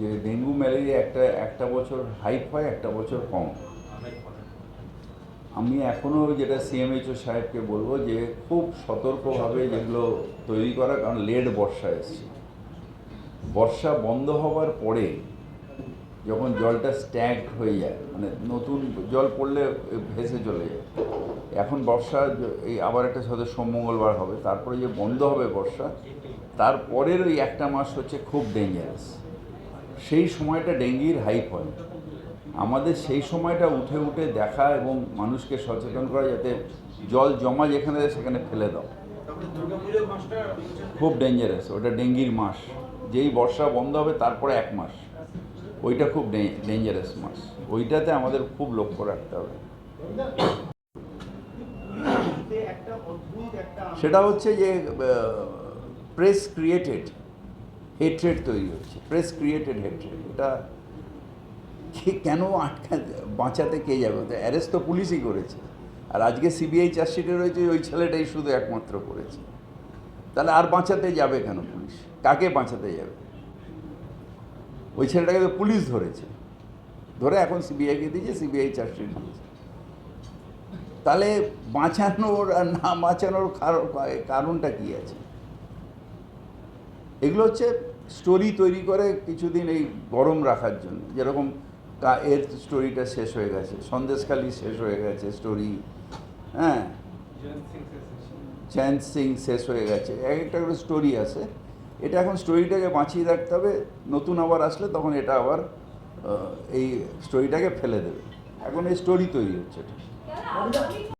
যে dengue malaria একটা একটা বছর হাইপ হয়, একটা বছর কম। আমি এখনও যেটা সিএমএইচও সাহেবকে বলব যে খুব সতর্কভাবে যেগুলো তৈরি করা, কারণ লেট বর্ষা এসছে। বর্ষা বন্ধ হওয়ার পরে যখন জলটা স্ট্যাগ হয়ে যায় মানে নতুন জল পড়লে ভেসে চলে যায়। এখন বর্ষা এই আবার একটা সাথে সোম মঙ্গলবার হবে, তারপরে যে বন্ধ হবে বর্ষা তারপরের ওই একটা মাস হচ্ছে খুব ডেঞ্জারাস সেই সময়টা ডেঙ্গির হাইপ হয় আমাদের সেই সময়টা উঠে উঠে দেখা এবং মানুষকে সচেতন করা যাতে জল জমা যেখানে সেখানে ফেলে দাও। খুব ডেঞ্জারাস ওটা ডেঙ্গির মাস। যেই বর্ষা বন্ধ হবে তারপরে এক মাস। ওইটা খুব ডেঞ্জারাস মাস। ওইটাতে আমাদের খুব লক্ষ্য রাখতে হবে। সেটা হচ্ছে যে প্রেস ক্রিয়েটেড হেট্রেড তৈরি হচ্ছে প্রেস ক্রিয়েটেড হেট্রেড এটা কেন আটকা, বাঁচাতে কে যাবে? অ্যারেস্ট তো পুলিশই করেছে। আর আজকে সিবিআই চার্জশিটে রয়েছে, ওই ছেলেটাই শুধু একমাত্র করেছে। তাহলে আর বাঁচাতে যাবে কেন পুলিশ? কাকে বাঁচাতে যাবে? ওই ছেলেটাকে তো পুলিশ ধরেছে। ধরে এখন সিবিআইকে দিয়েছে সিবিআই চার্জশিট দিয়েছে। তাহলে বাঁচানোর আর না বাঁচানোর কারণ, কারণটা কী আছে? এগুলো হচ্ছে স্টোরি তৈরি করে কিছুদিন এই গরম রাখার জন্য। যেরকম এর স্টোরিটা শেষ হয়ে গেছে। সন্দেশখালি শেষ হয়ে গেছে স্টোরি। হ্যাঁ? চ্যান্স সিং শেষ হয়ে গেছে। এক একটা করে স্টোরি আছে। এটা এখন স্টোরিটাকে বাঁচিয়ে রাখতে হবে। নতুন আবার আসলে তখন এটা আবার এই স্টোরিটাকে ফেলে দেবে। এখন এই স্টোরি তৈরি হচ্ছে। এটা